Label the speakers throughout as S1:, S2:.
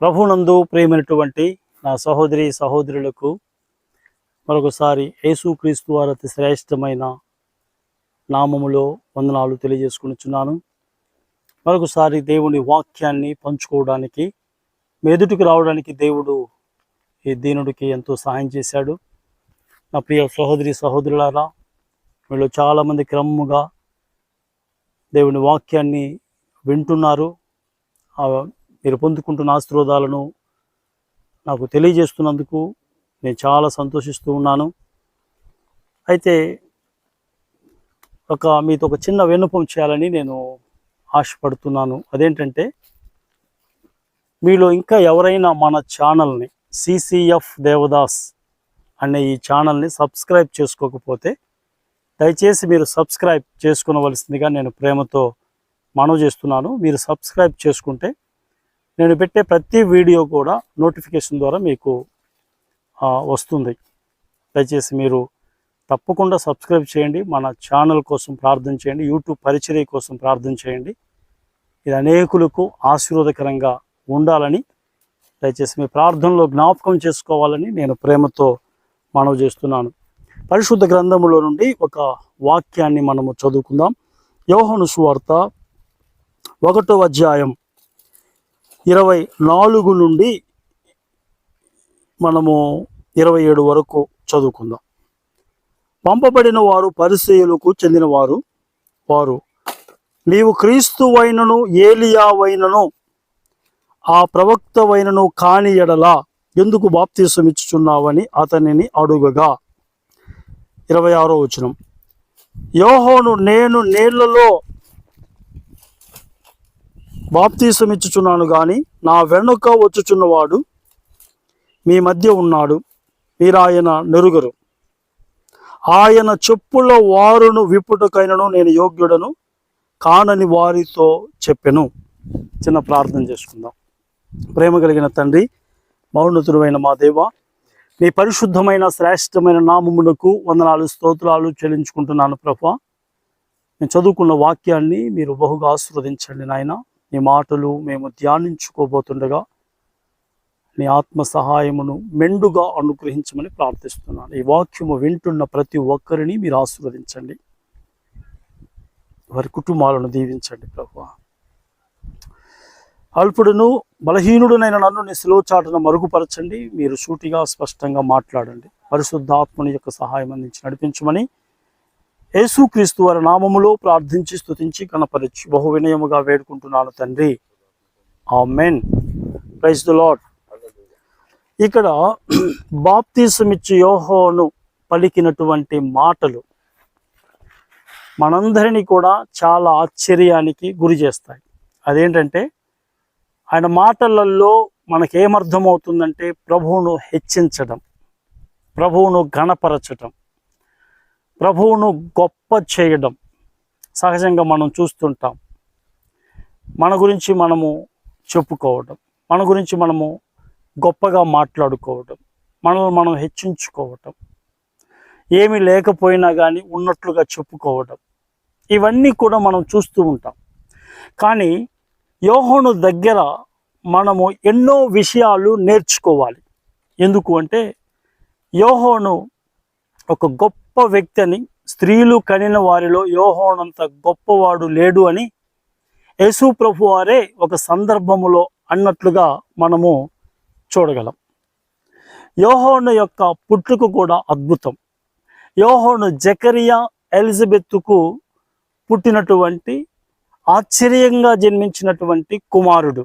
S1: ప్రభునందు ప్రేమైనటువంటి నా సహోదరి సహోదరులకు మరొకసారి యేసుక్రీస్తు వారి శ్రేష్టమైన నామములో వందనాలు తెలియజేసుకునిచున్నాను. మరొకసారి దేవుని వాక్యాన్ని పంచుకోవడానికి మెదుటికి ఎదుటికి రావడానికి దేవుడు ఈ దీనుడికి ఎంతో సహాయం చేశాడు. నా ప్రియ సహోదరి సహోదరులారా వీళ్ళు చాలామంది క్రమముగా దేవుని వాక్యాన్ని వింటున్నారు. మీరు పొందుకుంటున్న ఆశీర్వాదాలను నాకు తెలియజేస్తున్నందుకు నేను చాలా సంతోషిస్తూ ఉన్నాను. అయితే ఒక మీతో ఒక చిన్న విన్నపం చేయాలని నేను ఆశపడుతున్నాను. అదేంటంటే మీలో ఇంకా ఎవరైనా మన ఛానల్ని సిసిఎఫ్ దేవదాస్ అనే ఈ ఛానల్ని సబ్స్క్రైబ్ చేసుకోకపోతే దయచేసి మీరు సబ్స్క్రైబ్ చేసుకునవలసిందిగా నేను ప్రేమతో మనవి చేస్తున్నాను. మీరు సబ్స్క్రైబ్ చేసుకుంటే నేను పెట్టే ప్రతి వీడియో కూడా నోటిఫికేషన్ ద్వారా మీకు వస్తుంది. దయచేసి మీరు తప్పకుండా సబ్స్క్రైబ్ చేయండి. మన ఛానల్ కోసం ప్రార్థన చేయండి. యూట్యూబ్ పరిచర్య కోసం ప్రార్థన చేయండి. ఇది అనేకులకు ఆశీర్వాదకరంగా ఉండాలని దయచేసి మీ ప్రార్థనలో జ్ఞాపకం చేసుకోవాలని నేను ప్రేమతో మనవి చేస్తున్నాను. పరిశుద్ధ గ్రంథములో నుండి ఒక వాక్యాన్ని మనము చదువుకుందాం. యోహను సువార్త ఒకటో అధ్యాయం ఇరవై నాలుగు నుండి మనము ఇరవై ఏడు వరకు చదువుకుందాం. పంపబడిన వారు పరిచయులకు చెందినవారు. వారు నీవు క్రీస్తువైనను ఏలియావైనను ఆ ప్రవక్తవైనను కాని ఎడలా ఎందుకు బాప్తీసం ఇచ్చుచున్నావని అతనిని అడుగగా. ఇరవై ఆరో వచనం యోహోను నేను నీళ్ళలో బాప్తీసమిచ్చుచున్నాను గాని నా వెనుక వచ్చుచున్నవాడు మీ మధ్య ఉన్నాడు. మీరు ఆయన నెరుగరు. ఆయన చెప్పుల వారును విప్పుటకైనను నేను యోగ్యుడను కానని వారితో చెప్పెను. చిన్న ప్రార్థన చేసుకుందాం. ప్రేమ కలిగిన తండ్రి మౌన్నతుడైన మా దేవ మీ పరిశుద్ధమైన శ్రేష్టమైన నామమునకు వందనాలు స్తోత్రాలు చెల్లించుకుంటున్నాను ప్రభా. నేను చదువుకున్న వాక్యాన్ని మీరు బహుగా ఆస్వాదించండి నాయన. నీ మాటలు మేము ధ్యానించుకోబోతుండగా నీ ఆత్మ సహాయమును మెండుగా అనుగ్రహించమని ప్రార్థిస్తున్నాను. ఈ వాక్యము వింటున్న ప్రతి ఒక్కరిని మీరు ఆశీర్వదించండి. వారి కుటుంబాలను దీవించండి ప్రభు అల్పుడును బలహీనుడునైన నన్ను నీ శిలోచాటను మరుగుపరచండి. మీరు సూటిగా స్పష్టంగా మాట్లాడండి. పరిశుద్ధాత్మని యొక్క సహాయం అందించి నడిపించమని యేసుక్రీస్తు వారి నామములో ప్రార్థించి స్థుతించి కనపరచి బహు వినయముగా వేడుకుంటున్నాను తండ్రి. Amen praise the Lord ఇక్కడ బాప్తీసం ఇచ్చి యోహోను పలికినటువంటి మాటలు మనందరినీ కూడా చాలా ఆశ్చర్యానికి గురి చేస్తాయి. అదేంటంటే ఆయన మాటలలో మనకేమర్థమవుతుందంటే ప్రభువును హెచ్చించడం ప్రభువును గణపరచటం. ప్రభువును గొప్ప చేయడం సహజంగా మనం చూస్తుంటాం. మన గురించి మనము చెప్పుకోవడం మన గురించి మనము గొప్పగా మాట్లాడుకోవడం మనల్ని మనం హెచ్చించుకోవటం ఏమీ లేకపోయినా కానీ ఉన్నట్లుగా చెప్పుకోవడం ఇవన్నీ కూడా మనం చూస్తూ ఉంటాం. కానీ యోహోను దగ్గర మనము ఎన్నో విషయాలు నేర్చుకోవాలి. ఎందుకు అంటే యోహోను ఒక గొప్ప వ్యక్తి అని స్త్రీలు కనిన వారిలో యోహోనంత గొప్పవాడు లేడు అని యేసు ప్రభు వారే ఒక సందర్భములో అన్నట్లుగా మనము చూడగలం. యోహోను యొక్క పుట్టుకు కూడా అద్భుతం. యోహోను జకరియా ఎలిజబెత్తుకు పుట్టినటువంటి ఆశ్చర్యంగా జన్మించినటువంటి కుమారుడు.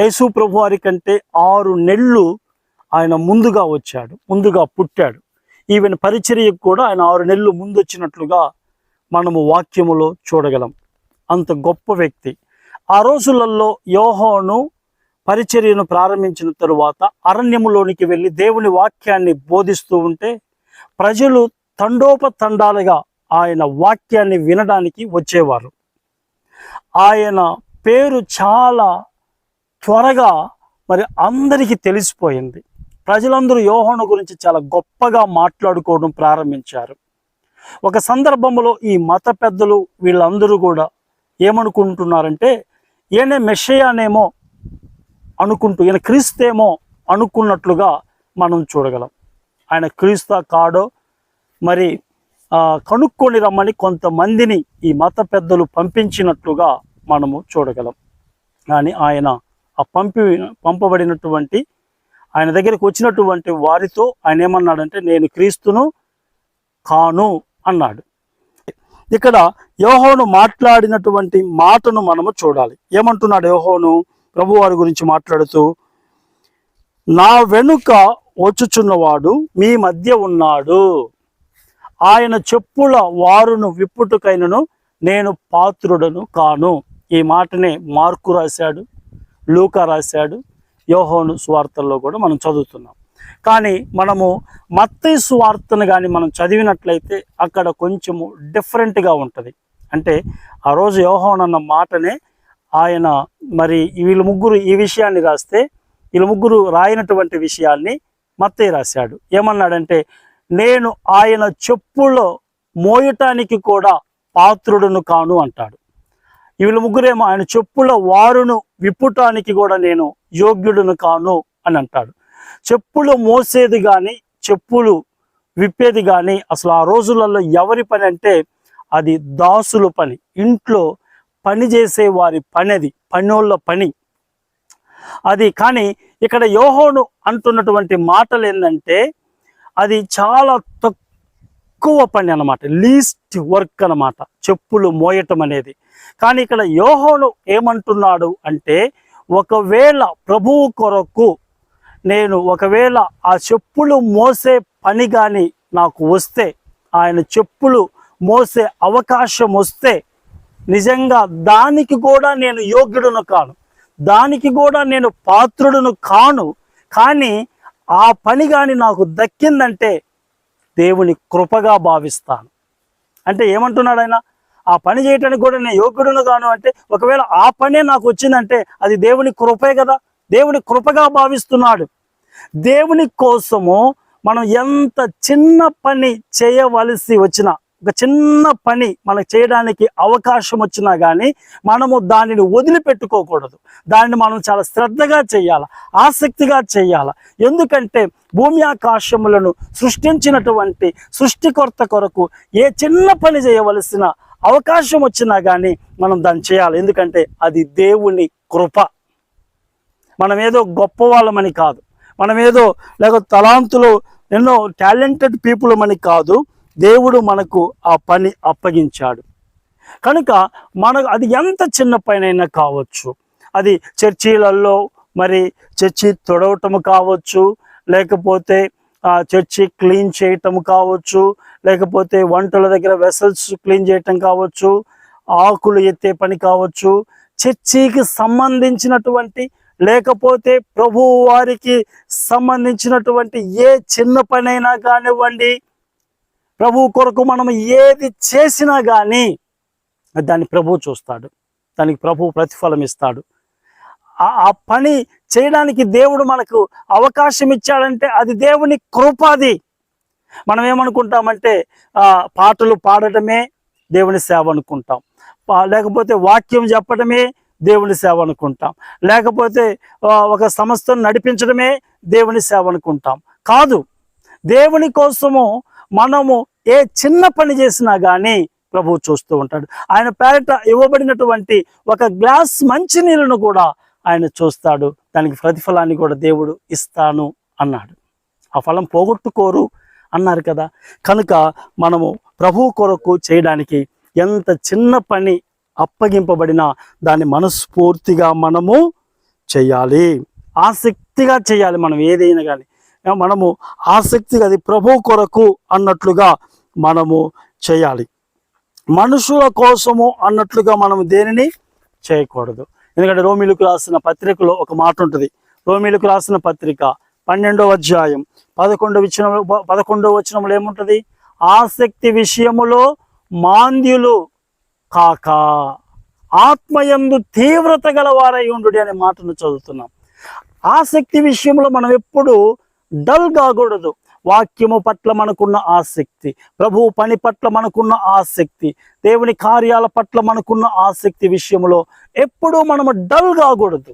S1: యేసు ప్రభు వారి కంటే ఆరు నెళ్ళు ఆయన ముందుగా వచ్చాడు ముందుగా పుట్టాడు. ఈవెన్ పరిచర్యకు కూడా ఆయన ఆరు నెలలు ముందు వచ్చినట్లుగా మనము వాక్యములో చూడగలం. అంత గొప్ప వ్యక్తి. ఆ రోజులలో యోహోను పరిచర్యను ప్రారంభించిన తరువాత అరణ్యములోనికి వెళ్ళి దేవుని వాక్యాన్ని బోధిస్తూ ఉంటే ప్రజలు తండోపతండాలుగా ఆయన వాక్యాన్ని వినడానికి వచ్చేవారు. ఆయన పేరు చాలా త్వరగా మరి అందరికీ తెలిసిపోయింది. ప్రజలందరూ యోహోను గురించి చాలా గొప్పగా మాట్లాడుకోవడం ప్రారంభించారు. ఒక సందర్భంలో ఈ మత పెద్దలు వీళ్ళందరూ కూడా ఏమనుకుంటున్నారంటే ఈయనే మెషయానేమో అనుకుంటూ ఈయన క్రీస్తేమో అనుకున్నట్లుగా మనం చూడగలం. ఆయన క్రీస్తా కాడో మరి కనుక్కొని రమ్మని కొంతమందిని ఈ మత పెద్దలు పంపించినట్లుగా మనము చూడగలం. కానీ ఆయన ఆ పంపి పంపబడినటువంటి ఆయన దగ్గరికి వచ్చినటువంటి వారితో ఆయన ఏమన్నాడంటే నేను క్రీస్తును కాను అన్నాడు. ఇక్కడ యోహోను మాట్లాడినటువంటి మాటను మనము చూడాలి. ఏమంటున్నాడు యోహోను? ప్రభువారి గురించి మాట్లాడుతూ నా వెనుక వచ్చుచున్నవాడు మీ మధ్య ఉన్నాడు. ఆయన చెప్పుల వారును విప్పుటకైనను నేను పాత్రుడను కాను. ఈ మాటనే మార్కు రాశాడు లూకా రాశాడు. యోహోను స్వార్థల్లో కూడా మనం చదువుతున్నాం. కానీ మనము మత్తే సువార్తను కానీ మనం చదివినట్లయితే అక్కడ కొంచెము డిఫరెంట్గా ఉంటుంది. అంటే ఆ రోజు యోహోన్ అన్న మాటనే ఆయన మరి వీళ్ళు ముగ్గురు ఈ విషయాన్ని రాస్తే వీళ్ళు ముగ్గురు రాయినటువంటి విషయాల్ని మత్తే రాశాడు. ఏమన్నాడంటే నేను ఆయన చెప్పులో మోయటానికి కూడా పాత్రుడును కాను అంటాడు. వీళ్ళ ముగ్గురేమో ఆయన చెప్పుల వారును విప్పుటానికి కూడా నేను యోగ్యుడును కాను అని అంటాడు. చెప్పులు మోసేది కానీ చెప్పులు విప్పేది కానీ అసలు ఆ రోజులలో ఎవరి పని అంటే అది దాసుల పని. ఇంట్లో పని చేసే వారి పని అది పనోళ్ళ పని. అది కానీ ఇక్కడ యోహోను అంటున్నటువంటి మాటలు ఏంటంటే అది చాలా తక్కువ పని అన్నమాట లీస్ట్ వర్క్ అన్నమాట చెప్పులు మోయటం అనేది. కానీ ఇక్కడ యోహోను ఏమంటున్నాడు అంటే ఒకవేళ ప్రభువు కొరకు నేను ఒకవేళ ఆ చెప్పులు మోసే పని కానీ నాకు వస్తే ఆయన చెప్పులు మోసే అవకాశం వస్తే నిజంగా దానికి కూడా నేను యోగ్యుడును కాను. దానికి కూడా నేను పాత్రుడును కాను. కానీ ఆ పని కానీ నాకు దక్కిందంటే దేవుని కృపగా భావిస్తాను. అంటే ఏమంటున్నాడు ఆయన? ఆ పని చేయటానికి కూడా నేను యోగ్యుడును కాను అంటే ఒకవేళ ఆ పనే నాకు వచ్చిందంటే అది దేవుని కృపే కదా. దేవుని కృపగా భావిస్తున్నాడు. దేవుని కోసము మనం ఎంత చిన్న పని చేయవలసి వచ్చినా ఒక చిన్న పని మనకు చేయడానికి అవకాశం వచ్చినా కానీ మనము దానిని వదిలిపెట్టుకోకూడదు. దానిని మనం చాలా శ్రద్ధగా చేయాలి ఆసక్తిగా చేయాలి. ఎందుకంటే భూమి ఆకాశములను సృష్టించినటువంటి సృష్టికర్త కొరకు ఏ చిన్న పని చేయవలసిన అవకాశం వచ్చినా కానీ మనం దాన్ని చేయాలి. ఎందుకంటే అది దేవుని కృప. మనం ఏదో గొప్ప వాళ్ళమని కాదు. మనం ఏదో లేక తలాంతులు ఎన్నో టాలెంటెడ్ పీపుల్ అని కాదు. దేవుడు మనకు ఆ పని అప్పగించాడు. కనుక మనకు అది ఎంత చిన్న పైనైనా కావచ్చు. అది చర్చీలలో మరి చర్చి తొడవటం కావచ్చు. లేకపోతే చర్చి క్లీన్ చేయటం కావచ్చు లేకపోతే వంటల దగ్గర వెసల్స్ క్లీన్ చేయటం కావచ్చు ఆకులు ఎత్తే పని కావచ్చు చర్చికి సంబంధించినటువంటి లేకపోతే ప్రభు వారికి సంబంధించినటువంటి ఏ చిన్న పనైనా కానివ్వండి ప్రభు కొరకు మనం ఏది చేసినా కానీ దాన్ని ప్రభు చూస్తాడు. దానికి ప్రభు ప్రతిఫలం ఇస్తాడు. ఆ ఆ పని చేయడానికి దేవుడు మనకు అవకాశం ఇచ్చాడంటే అది దేవుని కృపాది. మనం ఏమనుకుంటామంటే పాటలు పాడటమే దేవుని సేవ అనుకుంటాం. పా- లేకపోతే వాక్యం చెప్పడమే దేవుని సేవ అనుకుంటాం. లేకపోతే ఒక సంస్థను నడిపించడమే దేవుని సేవ అనుకుంటాం. కాదు దేవుని కోసము మనము ఏ చిన్న పని చేసినా కానీ ప్రభువు చూస్తూ ఉంటాడు. ఆయన పేరట ఇవ్వబడినటువంటి ఒక గ్లాస్ మంచినీళ్ళను కూడా ఆయన చూస్తాడు దానికి ప్రతిఫలాన్ని కూడా దేవుడు ఇస్తాను అన్నాడు. ఆ ఫలం పోగొట్టుకోరు అన్నారు కదా. కనుక మనము ప్రభు కొరకు చేయడానికి ఎంత చిన్న పని అప్పగింపబడినా దాన్ని మనస్ఫూర్తిగా మనము చేయాలి. ఆసక్తిగా చేయాలి మనం ఏదైనా కానీ. మనము ఆసక్తిగా అది ప్రభు కొరకు అన్నట్లుగా మనము చేయాలి. మనుషుల కోసము అన్నట్లుగా మనం దేనిని చేయకూడదు. ఎందుకంటే రోమిలకు రాసిన పత్రికలో ఒక మాట ఉంటుంది. రోమిలకు రాసిన పత్రిక పన్నెండవ అధ్యాయం పదకొండవ వచ్చిన పదకొండవ వచనంలో ఏముంటుంది? ఆసక్తి విషయములో మాంద్యులు కాక ఆత్మయందు తీవ్రత గలవారై ఉండు అనే మాటను చదువుతున్నాం. ఆసక్తి విషయంలో మనం ఎప్పుడు డల్ కాకూడదు వాక్యము పట్ల మనకున్న ఆసక్తి ప్రభు పని పట్ల మనకున్న ఆసక్తి దేవుని కార్యాల పట్ల మనకున్న ఆసక్తి విషయంలో ఎప్పుడూ మనము డల్ కాకూడదు.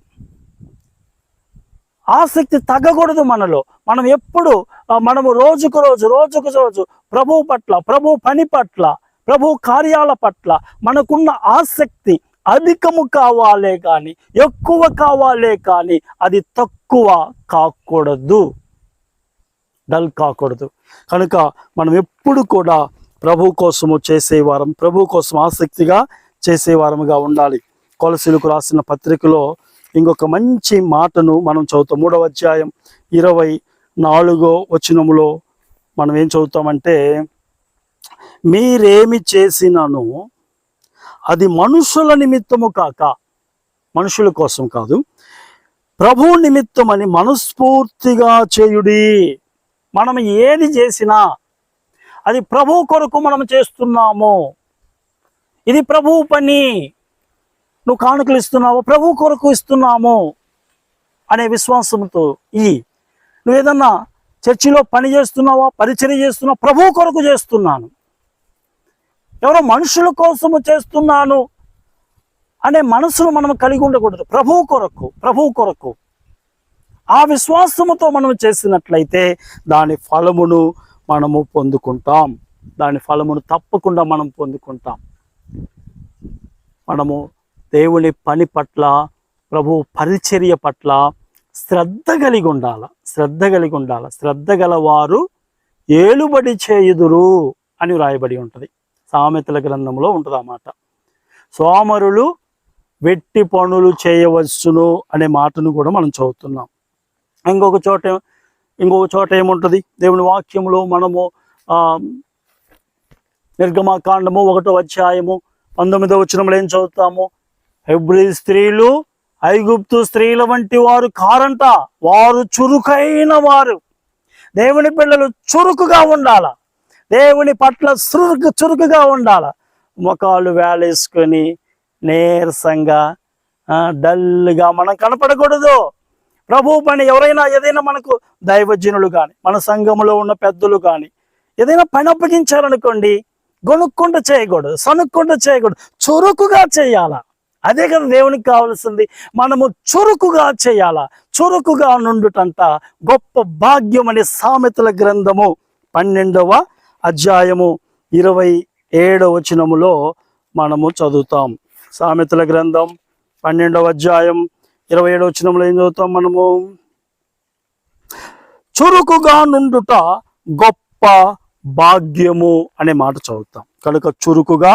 S1: ఆసక్తి తగ్గకూడదు మనలో. మనం ఎప్పుడు మనము రోజుకు రోజు రోజుకు రోజు ప్రభు పట్ల ప్రభు పని పట్ల ప్రభు కార్యాల పట్ల మనకున్న ఆసక్తి అధికము కావాలే కానీ ఎక్కువ కావాలే కానీ అది తక్కువ కాకూడదు. డల్ కాకూడదు. కనుక మనం ఎప్పుడు కూడా ప్రభు కోసము చేసేవారం ప్రభు కోసం ఆసక్తిగా చేసేవారముగా ఉండాలి. కొలసీలకు రాసిన పత్రికలో ఇంకొక మంచి మాటను మనం చదువుతాం. మూడవ అధ్యాయం ఇరవై నాలుగో వచనములో మనం ఏం చదువుతామంటే మీరేమి చేసినను అది మనుషుల నిమిత్తము కాక మనుషుల కోసం కాదు ప్రభు నిమిత్తమని మనస్ఫూర్తిగా చేయుడి. మనం ఏది చేసినా అది ప్రభు కొరకు మనం చేస్తున్నాము. ఇది ప్రభు పని. నువ్వు కానుకలు ఇస్తున్నావు ప్రభు కొరకు ఇస్తున్నాము అనే విశ్వాసంతో ఈ. నువ్వు ఏదన్నా చర్చిలో పని చేస్తున్నావా పరిచర్య చేస్తున్నావా ప్రభు కొరకు చేస్తున్నాను. ఎవరో మనుషుల కోసము చేస్తున్నాను అనే మనసును మనం కలిగి ఉండకూడదు. ప్రభు కొరకు ప్రభు కొరకు. ఆ విశ్వాసముతో మనం చేసినట్లయితే దాని ఫలమును మనము పొందుకుంటాం. దాని ఫలమును తప్పకుండా మనం పొందుకుంటాం. మనము దేవుని పని పట్ల ప్రభు పరిచర్య పట్ల శ్రద్ధ కలిగి ఉండాల శ్రద్ధ కలిగి ఉండాల. శ్రద్ధ గలవారు ఏలుబడి చేయుదురు అని వ్రాయబడి ఉంటుంది. సామెతల గ్రంథంలో ఉంటుంది అన్నమాట సోమరులు వెట్టి పనులు చేయవచ్చును అనే మాటను కూడా మనం చదువుతున్నాం. ఇంకొక చోట ఇంకొక చోట ఏముంటుంది? దేవుని వాక్యంలో మనము ఆ నిర్గమాకాండము ఒకటో అధ్యాయము పంతొమ్మిదో వచ్చినప్పుడు ఏం చదువుతాము? హెబ్రి స్త్రీలు ఐగుప్తు స్త్రీల వంటి వారు కారంట. వారు చురుకైన వారు. దేవుని పిల్లలు చురుకుగా ఉండాల. దేవుని పట్ల చురుకు చురుకుగా ఉండాల. ముఖాలు వేలేసుకొని నీరసంగా డల్గా మనం కనపడకూడదు. ప్రభు పని ఎవరైనా ఏదైనా మనకు దైవజనులు కానీ మన సంఘములో ఉన్న పెద్దలు కానీ ఏదైనా పని అప్పగించారనుకోండి గొనుక్కుంటూ చేయకూడదు సనుక్కుంటూ చేయకూడదు చురుకుగా చేయాలా? అదే కదా దేవునికి కావాల్సింది మనము చురుకుగా చేయాలా? చురుకుగా నుండుటంట గొప్ప భాగ్యం అనే సామెతల గ్రంథము పన్నెండవ అధ్యాయము ఇరవై ఏడవ వచనములో మనము చదువుతాం. సామెతల గ్రంథం పన్నెండవ అధ్యాయం ఇరవై ఏడవ వచ్చినప్పుడు ఏం చదువుతాం మనము? చురుకుగా నుండుట గొప్ప భాగ్యము అనే మాట చదువుతాం. కనుక చురుకుగా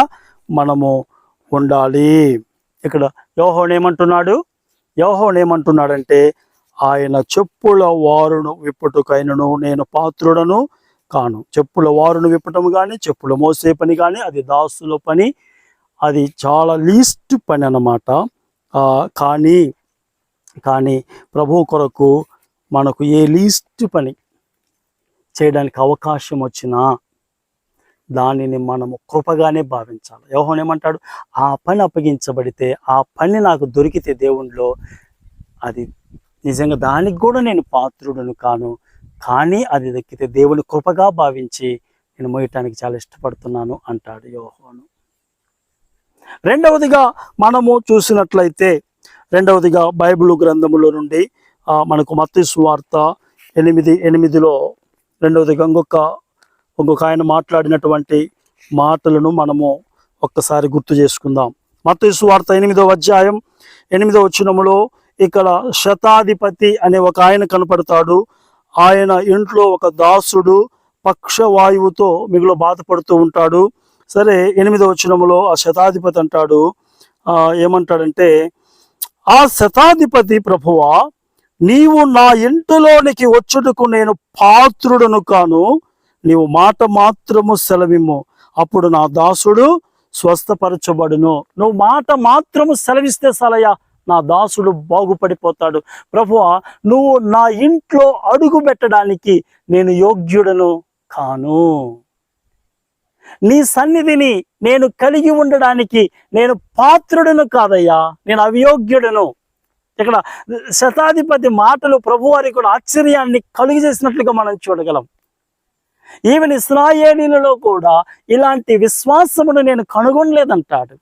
S1: మనము ఉండాలి. ఇక్కడ యోహోన్ ఏమంటున్నాడు? యోహోన్ ఏమంటున్నాడంటే ఆయన చెప్పుల వారును విప్పుటకైనను నేను పాత్రుడను కాను. చెప్పుల వారును విప్పటము కానీ చెప్పుల మోసే పని కానీ అది దాసుల పని అది చాలా లీస్ట్ పని అన్నమాట. కానీ కానీ ప్రభు కొరకు మనకు ఏ లీస్ట్ పని చేయడానికి అవకాశం వచ్చినా దానిని మనము కృపగానే భావించాలి. యోహోన్ ఏమంటాడు? ఆ పని అప్పగించబడితే ఆ పని నాకు దొరికితే దేవుణ్ణిలో అది నిజంగా దానికి కూడా నేను పాత్రుడను కాను. కానీ అది దక్కితే దేవుని కృపగా భావించి నేను మోయటానికి చాలా ఇష్టపడుతున్నాను అంటాడు యోహోను. రెండవదిగా మనము చూసినట్లయితే రెండవదిగా బైబిల్ గ్రంథములో నుండి మనకు మత్తి సువార్త ఎనిమిది ఎనిమిదిలో రెండవదిగా ఇంకొక ఇంకొక ఆయన మాట్లాడినటువంటి మాటలను మనము ఒక్కసారి గుర్తు చేసుకుందాం. మత్తయి సువార్త ఎనిమిదవ అధ్యాయం ఎనిమిదవ వచ్చినములో ఇక్కడ శతాధిపతి అనే ఒక ఆయన కనపడతాడు. ఆయన ఇంట్లో ఒక దాసుడు పక్షవాయువుతో మిగులు బాధపడుతూ ఉంటాడు. సరే ఎనిమిదవ వచనములో ఆ శతాధిపతి అంటాడు. ఏమంటాడంటే ఆ శతాధిపతి ప్రభువా నీవు నా ఇంటిలోనికి వచ్చుటకు నేను పాత్రుడను కాను. నీవు మాట మాత్రము సెలవిమ్ము. అప్పుడు నా దాసుడు స్వస్థపరచబడును. నువ్వు మాట మాత్రము సెలవిస్తే సలయా నా దాసుడు బాగుపడిపోతాడు. ప్రభువా నువ్వు నా ఇంట్లో అడుగు పెట్టడానికి నేను యోగ్యుడను కాను. నీ సన్నిధిని నేను కలిగి ఉండడానికి నేను పాత్రుడను కాదయ్యా. నేను అవియోగ్యుడను. ఇక్కడ శతాధిపతి మాటలు ప్రభువారికి కూడా ఆశ్చర్యాన్ని కలుగు చేసినట్లుగా మనం చూడగలం. ఈవెన్ ఇస్రాయేలీలలో కూడా ఇలాంటి విశ్వాసమును నేను కనుగొనలేదంటాడు.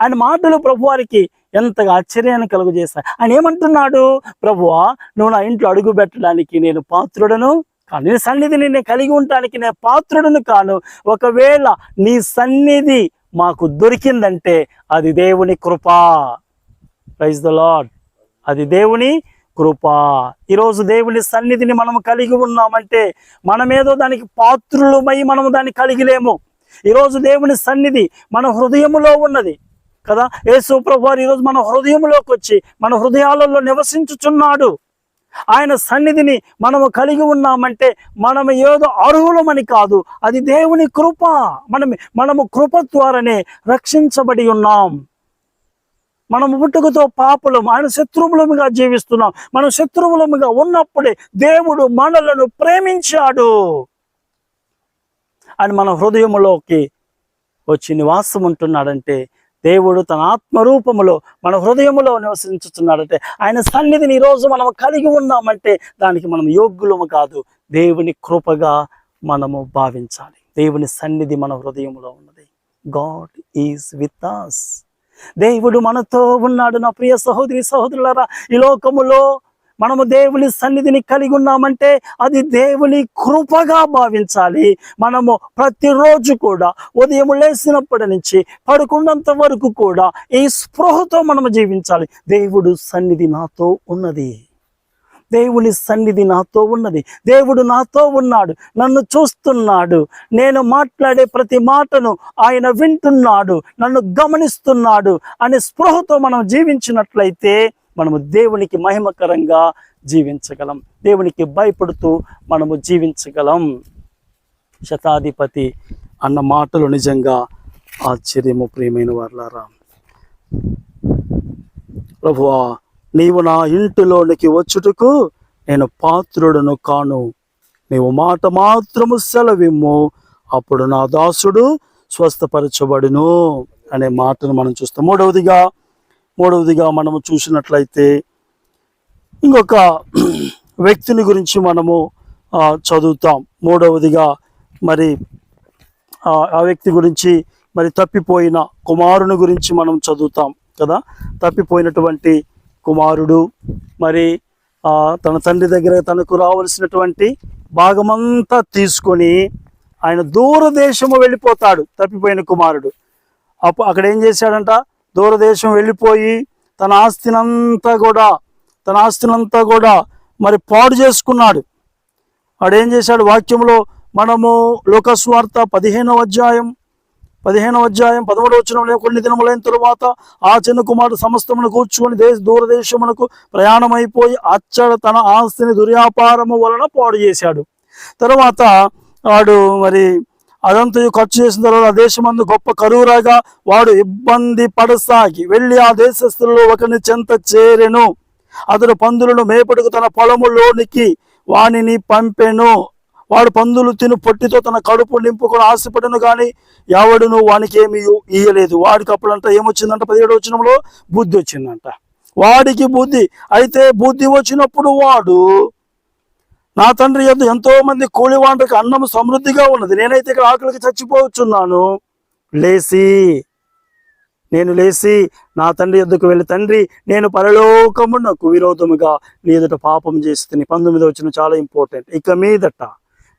S1: ఆయన మాటలు ప్రభువారికి ఎంతగా ఆశ్చర్యాన్ని కలుగు చేశాయి. ఆయన ఏమంటున్నాడు? ప్రభువా నువ్వు నా ఇంట్లో అడుగు పెట్టడానికి నేను పాత్రుడను నీ సన్నిధిని నేను కలిగి ఉండటానికి నేను పాత్రుడును కాను. ఒకవేళ నీ సన్నిధి మాకు దొరికిందంటే అది దేవుని కృప. ప్రైజ్ ద లాడ్ అది దేవుని కృప. ఈరోజు దేవుని సన్నిధిని మనం కలిగి ఉన్నామంటే మనమేదో దానికి పాత్రులమై మనము దాన్ని కలిగిలేము. ఈరోజు దేవుని సన్నిధి మన హృదయములో ఉన్నది కదా. యేసు ప్రభు వారు ఈరోజు మన హృదయంలోకి వచ్చి మన హృదయాలలో నివసించుచున్నాడు. ఆయన సన్నిధిని మనము కలిగి ఉన్నామంటే మనము ఏదో అర్హులమని కాదు. అది దేవుని కృప. మనం మనము కృప ద్వారానే రక్షించబడి ఉన్నాం. మనము పుట్టుకతో పాపులం ఆయన శత్రువులముగా జీవిస్తున్నాం. మనం శత్రువులముగా ఉన్నప్పుడే దేవుడు మనలను ప్రేమించాడు. అని మన హృదయంలోకి వచ్చి నివాసం ఉంటున్నాడంటే దేవుడు తన ఆత్మరూపములో మన హృదయములో నివసించుతున్నాడంటే ఆయన సన్నిధిని ఈరోజు మనం కలిగి ఉన్నామంటే దానికి మనం యోగ్యులము కాదు. దేవుని కృపగా మనము భావించాలి. దేవుని సన్నిధి మన హృదయములో ఉన్నది. గాడ్ ఈజ్ విత్ అస్ దేవుడు మనతో ఉన్నాడు నా ప్రియ సహోదరి సహోదరులారా ఈ లోకములో మనము దేవుని సన్నిధిని కలిగి ఉన్నామంటే అది దేవుని కృపగా భావించాలి. మనము ప్రతిరోజు కూడా ఉదయం లేచినప్పటి నుంచి పడుకున్నంత వరకు కూడా ఈ స్పృహతో మనము జీవించాలి. దేవుడు సన్నిధి నాతో ఉన్నది. దేవుని సన్నిధి నాతో ఉన్నది. దేవుడు నాతో ఉన్నాడు. నన్ను చూస్తున్నాడు. నేను మాట్లాడే ప్రతి మాటను ఆయన వింటున్నాడు. నన్ను గమనిస్తున్నాడు అనే స్పృహతో మనం జీవించినట్లయితే మనము దేవునికి మహిమకరంగా జీవించగలం. దేవునికి భయపడుతూ మనము జీవించగలం. శతాధిపతి అన్న మాటలు నిజంగా ఆశ్చర్యము ప్రియమైన వర్లారా. ప్రభువా నీవు నా ఇంటిలోనికి వచ్చుటకు నేను పాత్రుడను కాను. నీవు మాట మాత్రము సెలవిమ్ము. అప్పుడు నా దాసుడు స్వస్థపరచబడును అనే మాటను మనం చూస్తాం. మూడవదిగా మూడవదిగా మనము చూసినట్లయితే ఇంకొక వ్యక్తిని గురించి మనము చదువుతాం. మూడవదిగా మరి ఆ వ్యక్తి గురించి మరి తప్పిపోయిన కుమారుని గురించి మనం చదువుతాం కదా. తప్పిపోయినటువంటి కుమారుడు మరి తన తండ్రి దగ్గర తనకు రావలసినటువంటి భాగమంతా తీసుకొని ఆయన దూరదేశము వెళ్ళిపోతాడు తప్పిపోయిన కుమారుడు. అప్పుడు అక్కడ ఏం చేశాడంట? దూరదేశం వెళ్ళిపోయి తన ఆస్తినంతా కూడా తన ఆస్తినంతా కూడా మరి పాడు చేసుకున్నాడు. వాడు ఏం చేశాడు? వాక్యంలో మనము లోకస్వార్త పదిహేనవ అధ్యాయం పదిహేనవ అధ్యాయం పదమూడవ వచనంలో కొన్ని దినములైన తరువాత ఆ చిన్న కుమారుడు సమస్తమును కూర్చుకొని దేశ దూరదేశమునకు ప్రయాణమైపోయి అచ్చడ తన ఆస్తిని దుర్వ్యాపారము వలన పాడు చేశాడు. తర్వాత వాడు మరి అదంతయు ఖర్చు చేసిన తర్వాత ఆ దేశమందు గొప్ప కరువు రాగా వాడు ఇబ్బంది పడసాగి వెళ్ళి ఆ దేశస్తుల్లో ఒకరిని చెంత చేరెను. అతడు పందులను మేపడుకు తన పొలములోనికి వానిని పంపెను. వాడు పందులు తిను పొట్టితో తన కడుపు నింపుకొని ఆశపడను కానీ ఎవడును వానికి ఏమి ఇయ్యలేదు. వాడికి అప్పుడంట ఏమొచ్చిందంట? పదిహేడు వచ్చినంలో బుద్ధి వచ్చిందంట. వాడికి బుద్ధి. అయితే బుద్ధి వచ్చినప్పుడు వాడు నా తండ్రి యొద్ద ఎంతో మంది కూలివాండ్రికి అన్నం సమృద్ధిగా ఉన్నది. నేనైతే ఇక్కడ ఆకలికి చచ్చిపోవచ్చున్నాను. లేసి నేను లేచి నా తండ్రి ఎద్దుకు వెళ్ళి తండ్రి నేను పరలోకమునకు విరోధముగా నీ ఎదుట పాపం చేస్తుంది పంతొమ్మిది వచ్చిన చాలా ఇంపార్టెంట్. ఇక మీదట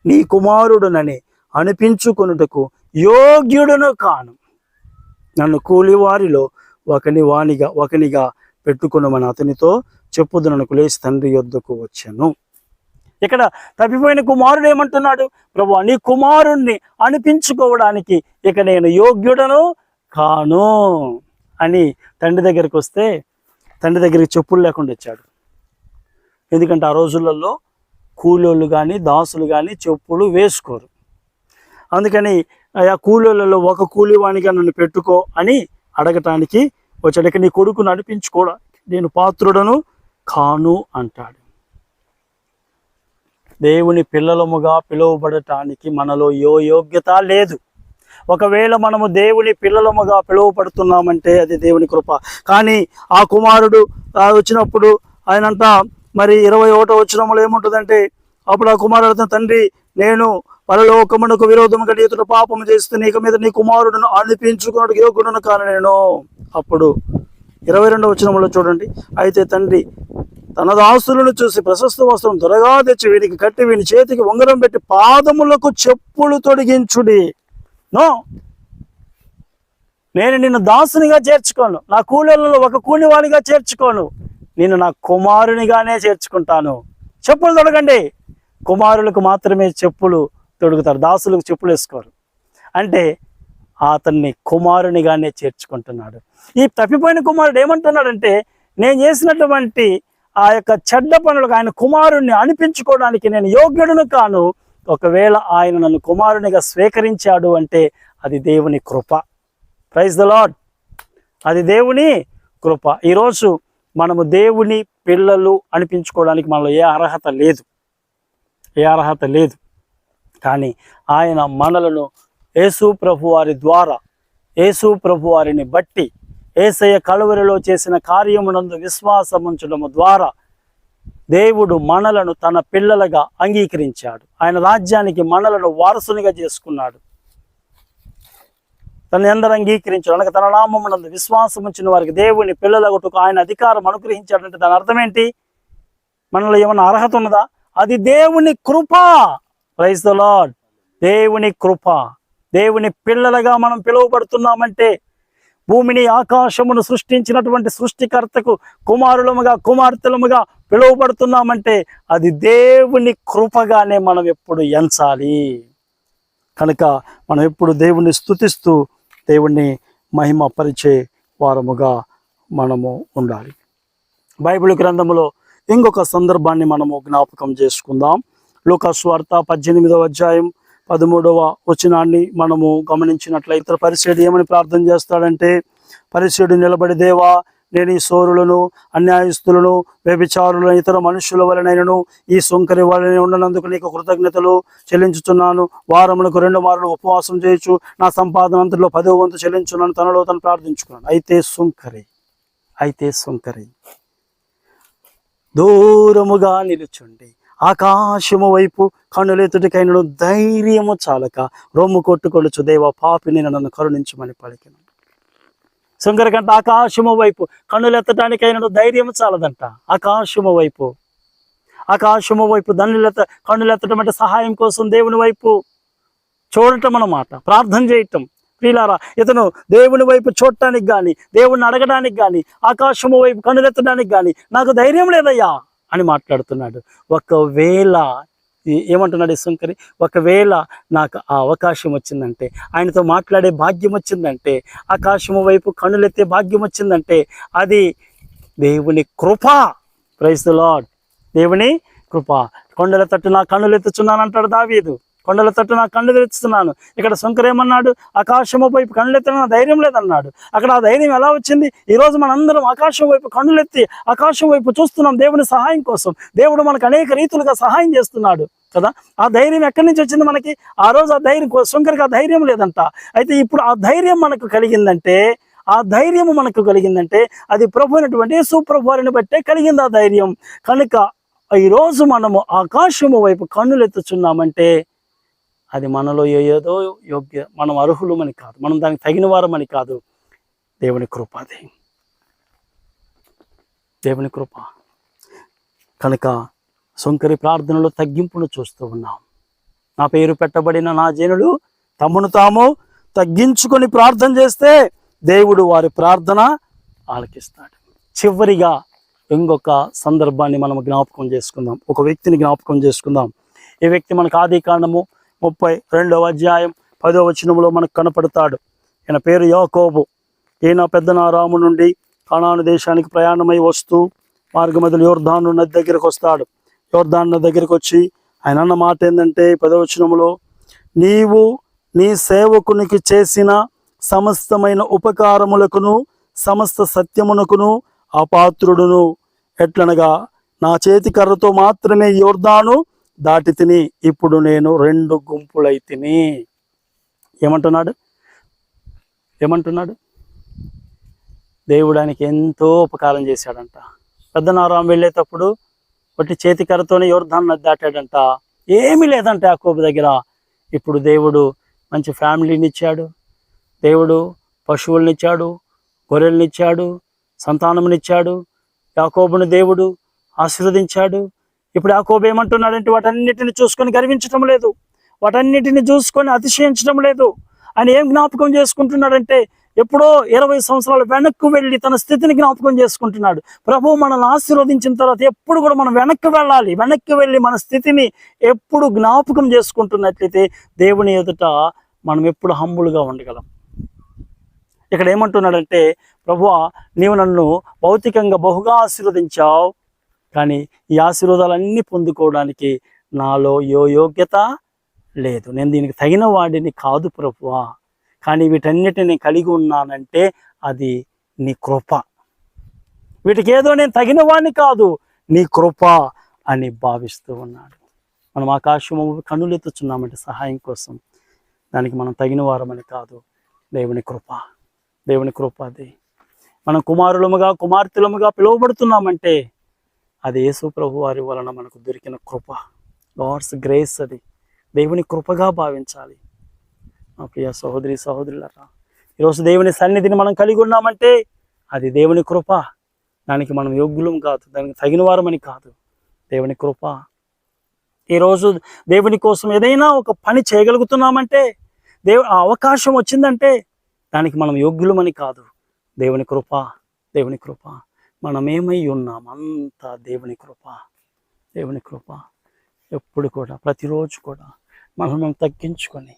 S1: నీ కుమారుడునని అనిపించుకొనుటకు యోగ్యుడును కాను. నన్ను కూలివారిలో ఒకని వానిగా ఒకనిగా పెట్టుకున్నామని అతనితో చెప్పుదు లేచి తండ్రి యొద్దకు వచ్చాను. ఇక్కడ తప్పిపోయిన కుమారుడు ఏమంటున్నాడు? ప్రభు నీ కుమారుణ్ణి అనిపించుకోవడానికి ఇక నేను యోగ్యుడను కాను అని తండ్రి దగ్గరికి వస్తే తండ్రి దగ్గరికి చెప్పులు లేకుండా వచ్చాడు. ఎందుకంటే ఆ రోజులలో కూలోళ్ళు కానీ దాసులు కానీ చెప్పులు వేసుకోరు. అందుకని ఆ కూలీలలో ఒక కూలివాణిగా నన్ను పెట్టుకో అని అడగటానికి వచ్చాడు. ఇక నీ కొడుకు నడిపించుకోవడా నేను పాత్రుడను కాను అంటాడు. దేవుని పిల్లలముగా పిలువబడటానికి మనలో యో యోగ్యత లేదు. ఒకవేళ మనము దేవుని పిల్లలముగా పిలువబడుతున్నామంటే అది దేవుని కృప. కానీ ఆ కుమారుడు వచ్చినప్పుడు ఆయనంట మరి ఇరవై ఒకటో వచ్చినములు ఏముంటుందంటే అప్పుడు ఆ కుమారుడు తండ్రి నేను పరలోకమునకు విరోధం గడియతుడు పాపము చేస్తే నీకు మీద నీ కుమారుడును అనిపించుకున్నట్టు యోగుడును కాను నేను. అప్పుడు ఇరవై రెండవ వచనంలో చూడండి. అయితే తండ్రి తన దాసులను చూసి ప్రశస్త వస్త్రం త్వరగా తెచ్చి వీనికి కట్టి వీని చేతికి ఉంగరం పెట్టి పాదములకు చెప్పులు తొడిగించుడి. నో. నేను నిన్ను దాసునిగా చేర్చుకోను. నా కూలీలలో ఒక కూలివాడిగా చేర్చుకోను. నేను నా కుమారునిగానే చేర్చుకుంటాను. చెప్పులు తొడగండి. కుమారులకు మాత్రమే చెప్పులు తొడుగుతారు. దాసులకు చెప్పులు వేసుకోరు. అంటే అతన్ని కుమారునిగానే చేర్చుకుంటున్నాడు. ఈ తప్పిపోయిన కుమారుడు ఏమంటున్నాడంటే నేను చేసినటువంటి ఆ యొక్క చెడ్డ పనులకు ఆయన కుమారుణ్ణి అనిపించుకోవడానికి నేను యోగ్యుడును కాను. ఒకవేళ ఆయన నన్ను కుమారునిగా స్వీకరించాడు అంటే అది దేవుని కృప. ప్రైజ్ ద లాడ్ అది దేవుని కృప. ఈరోజు మనము దేవుని పిల్లలు అనిపించుకోవడానికి మనలో ఏ అర్హత లేదు. ఏ అర్హత లేదు. కానీ ఆయన మనలను యేసు ప్రభు వారి ద్వారా యేసు ప్రభు వారిని బట్టి ఏసయ్య కలువరిలో చేసిన కార్యమునందు విశ్వాసం ఉంచడం ద్వారా దేవుడు మనలను తన పిల్లలుగా అంగీకరించాడు. ఆయన రాజ్యానికి మనలను వారసునిగా చేసుకున్నాడు. తను ఎందరు అంగీకరించాడు అనగా తన నామమునందు విశ్వాసం ఉంచిన వారికి దేవుని పిల్లలగుటకు ఆయన అధికారం అనుగ్రహించాడంటే దాని అర్థం ఏంటి మనలో ఏమైనా అర్హత ఉన్నదా? అది దేవుని కృప. ప్రైజ్ ద లాడ్ దేవుని కృప. దేవుని పిల్లలుగా మనం పిలువబడుతున్నామంటే భూమిని ఆకాశమును సృష్టించినటువంటి సృష్టికర్తకు కుమారులముగా కుమార్తెలముగా పిలువబడుతున్నామంటే అది దేవుని కృపగానే మనం ఎప్పుడు ఎంచాలి. కనుక మనం ఎప్పుడు దేవుణ్ణి స్తుతిస్తూ దేవుణ్ణి మహిమ పరిచే వారముగా మనము ఉండాలి. బైబిల్ గ్రంథములో ఇంకొక సందర్భాన్ని మనము జ్ఞాపకం చేసుకుందాం. లోకస్వార్త పద్దెనిమిదవ అధ్యాయం పదమూడవ వచనాన్ని మనము గమనించినట్లయితే పరిశీడు ఏమని ప్రార్థన చేస్తాడంటే పరిశీడు నిలబడి దేవా నేను ఈ సోరులను అన్యాయస్తులను వ్యభిచారులను ఇతర మనుషుల వలనైనను ఈ సొంకరి వలన ఉండనందుకు నీకు కృతజ్ఞతలు చెల్లించుతున్నాను వారములకు రెండు మార్లు ఉపవాసం చేయొచ్చు నా సంపాదన అంతలో పదో వంతు చెల్లించున్నాను. తనలో తను ప్రార్థించుకున్నాను అయితే సుంకరి అయితే సుంకరి దూరముగా నిలుచుండి ఆకాశము వైపు కన్నులెత్తుటికైనను ధైర్యము చాలక రొమ్ము కొట్టుకొలుచు దేవ పాపిని నన్ను కరుణించమని పలికిన. శంకర ఆకాశము వైపు కన్నులెత్తడానికైనను ధైర్యం చాలదంట. ఆకాశము వైపు. ఆకాశము వైపు ధనులెత్త కన్నులెత్తడం అంటే సహాయం కోసం దేవుని వైపు చూడటం అన్నమాట. ప్రార్థన చేయటం. ప్రియులారా ఇతను దేవుని వైపు చూడటానికి కానీ దేవుణ్ణి అడగడానికి కానీ ఆకాశము వైపు కన్నులెత్తడానికి కానీ నాకు ధైర్యం లేదయ్యా. అని మాట్లాడుతున్నాడు. ఒకవేళ ఏమంటున్నాడు శంకరి ఒకవేళ నాకు ఆ అవకాశం వచ్చిందంటే ఆయనతో మాట్లాడే భాగ్యం వచ్చిందంటే ఆకాశము వైపు కనులెత్తే భాగ్యం వచ్చిందంటే అది దేవుని కృప. ప్రైస్ లాడ్ దేవుని కృప. కొండల తట్టు నా కన్నులు అంటాడు దావీదు. కొండల తట్టు నా కళ్ళు తెరుస్తున్నాను ఇక్కడ శంకరేమన్నాడు? ఆకాశము వైపు కన్నులు నా ధైర్యం లేదన్నాడు. అక్కడ ఆ ధైర్యం ఎలా వచ్చింది? ఈ రోజు మనందరం ఆకాశం వైపు కన్నులెత్తి ఆకాశం వైపు చూస్తున్నాం దేవుని సహాయం కోసం. దేవుడు మనకు అనేక రీతులుగా సహాయం చేస్తున్నాడు కదా? ఆ ధైర్యం ఎక్కడి నుంచి వచ్చింది మనకి? ఆ రోజు ఆ ధైర్యం శంకర్కి ఆ ధైర్యం లేదంట. అయితే ఇప్పుడు ఆ ధైర్యం మనకు కలిగిందంటే ఆ ధైర్యం మనకు కలిగిందంటే అది ప్రభు అయినటువంటి సుప్రభు బట్టే కలిగింది ఆ ధైర్యం. కనుక ఈరోజు మనము ఆకాశము వైపు కన్నులెత్తుచున్నామంటే అది మనలో ఏదో యోగ్య మనం అర్హులమని కాదు. మనం దానికి తగిన వారమని కాదు. దేవుని కృప అది. దేవుని కృప. కనుక సొంకరి ప్రార్థనలో తగ్గింపును చూస్తూ ఉన్నాం. నా పేరు పెట్టబడిన నా జనులు తమను తాము తగ్గించుకొని ప్రార్థన చేస్తే దేవుడు వారి ప్రార్థన ఆలకిస్తాడు. చివరిగా ఇంకొక సందర్భాన్ని మనం జ్ఞాపకం చేసుకుందాం. ఒక వ్యక్తిని జ్ఞాపకం చేసుకుందాం. ఈ వ్యక్తి మనకు ఆది కారణము ముప్పై రెండవ అధ్యాయం పదో వచనంలో మనకు కనపడతాడు. ఈయన పేరు యోకోబు. ఈయన పెద్దనారాము నుండి కణాను దేశానికి ప్రయాణమై వస్తూ మార్గమధులు యోర్ధాను నది దగ్గరకు వస్తాడు. యోర్ధాను నది దగ్గరకు వచ్చి ఆయన అన్న మాట ఏంటంటే పదవచనములో నీవు నీ సేవకునికి చేసిన సమస్తమైన ఉపకారములకును సమస్త సత్యమునకును అపాత్రుడును ఎట్లనగా నా చేతి కర్రతో మాత్రమే యోర్ధాను దాటి తిని ఇప్పుడు నేను రెండు గుంపులై తిని. ఏమంటున్నాడు? ఏమంటున్నాడు? దేవుడు ఆయనకి ఎంతో ఉపకారం చేశాడంట. పెద్దనారాం వెళ్ళేటప్పుడు ఒకటి చేతి కర్రతోనే యోర్ధాన్ దాటాడంట. ఏమీ లేదంట యాకోబు దగ్గర. ఇప్పుడు దేవుడు మంచి ఫ్యామిలీని ఇచ్చాడు దేవుడు పశువులనిచ్చాడు గొర్రెలనిచ్చాడు సంతానమునిచ్చాడు. యాకోబుని దేవుడు ఆశీర్వదించాడు. ఇప్పుడు యాకోబు ఏమంటున్నాడంటే వాటన్నిటిని చూసుకొని గర్వించడం లేదు. వాటన్నిటిని చూసుకొని అతిశయించడం లేదు. ఆయన ఏం జ్ఞాపకం చేసుకుంటున్నాడంటే ఎప్పుడో ఇరవై సంవత్సరాలు వెనక్కు వెళ్ళి తన స్థితిని జ్ఞాపకం చేసుకుంటున్నాడు. ప్రభు మనల్ని ఆశీర్వదించిన తర్వాత ఎప్పుడు కూడా మనం వెనక్కి వెళ్ళాలి. వెనక్కి వెళ్ళి మన స్థితిని ఎప్పుడు జ్ఞాపకం చేసుకుంటున్నట్లయితే దేవుని ఎదుట మనం ఎప్పుడు హంబులుగా ఉండగలం. ఇక్కడ ఏమంటున్నాడంటే ప్రభు నీవు నన్ను భౌతికంగా బహుగా ఆశీర్వదించావు. కానీ ఈ ఆశీర్వాదాలన్నీ పొందుకోవడానికి నాలో యో యోగ్యత లేదు. నేను దీనికి తగిన వాడిని కాదు ప్రభువా. కానీ వీటన్నిటిని కలిగి ఉన్నానంటే అది నీ కృప. వీటికి ఏదో నేను తగిన వాడిని కాదు నీ కృప అని భావిస్తూ ఉన్నాడు. మనం ఆకాశము కన్నులెత్తుచున్నామంటే సహాయం కోసం దానికి మనం తగిన వారమని కాదు దేవుని కృప. దేవుని కృప అది. మనం కుమారులముగా కుమార్తెలముగా పిలువబడుతున్నామంటే అది యేసు ప్రభు వారి వలన మనకు దొరికిన కృప. లార్డ్స్ గ్రేస్ అది. దేవుని కృపగా భావించాలి. మా ప్రియ సహోదరి సహోదరులరా ఈరోజు దేవుని సన్నిధిని మనం కలిగి ఉన్నామంటే అది దేవుని కృప. దానికి మనం యోగ్యులం కాదు దానికి తగిన వారమని కాదు. దేవుని కృప. ఈరోజు దేవుని కోసం ఏదైనా ఒక పని చేయగలుగుతున్నామంటే దేవు ఆ అవకాశం వచ్చిందంటే దానికి మనం యోగ్యులమని కాదు. దేవుని కృప దేవుని కృప. మనమేమై ఉన్నాం? అంతా దేవుని కృప దేవుని కృప. ఎప్పుడు కూడా ప్రతిరోజు కూడా మనం మనం తగ్గించుకొని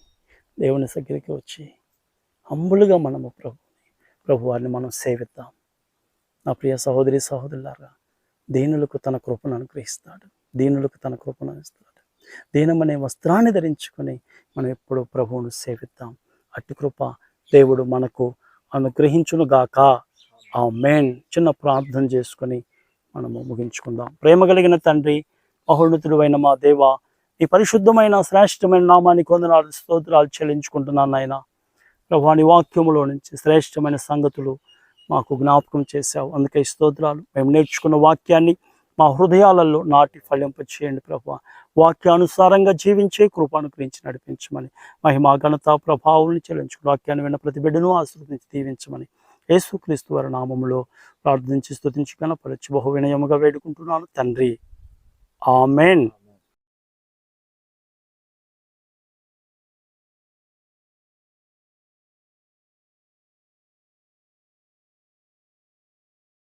S1: దేవుని దగ్గరికి వచ్చి హంబులుగా మనము ప్రభుని ప్రభువారిని మనం సేవిద్దాం. నా ప్రియ సహోదరి సహోదరులారా దీనులకు తన కృపను అనుగ్రహిస్తాడు. దీనులకు తన కృపను ఇస్తాడు దీనమనే వస్త్రాన్ని ధరించుకొని మనం ఎప్పుడు ప్రభువును సేవిద్దాం. అట్టి కృప దేవుడు మనకు అనుగ్రహించునుగాక. ఆ మెయిన్ చిన్న ప్రార్థన చేసుకొని మనము ముగించుకుందాం. ప్రేమ కలిగిన తండ్రి మహోన్నతుడు అయిన మా దేవ ఈ పరిశుద్ధమైన శ్రేష్టమైన నామానికి వందనాలు స్తోత్రాలు చెల్లించుకుంటున్నాను నాయన. ప్రభాని వాక్యములో నుంచి శ్రేష్టమైన సంగతులు మాకు జ్ఞాపకం చేశావు. అందుకే స్తోత్రాలు. మేము నేర్చుకున్న వాక్యాన్ని మా హృదయాలలో నాటి ఫలింప చేయండి ప్రభా. వాక్యానుసారంగా జీవించే కృప అనుగ్రహించి నడిపించమని మహిమా ఘనత ప్రభావాలను చెల్లించుకుని వాక్యాన్ని విన్న ప్రతి బిడ్డను ఆశీర్వదించి దీవించమని యేసుక్రీస్తు వారి నామములో ప్రార్థించి స్థుతించి కనపరచి బహు వినయముగా వేడుకుంటున్నాను తండ్రి. ఆమెన్.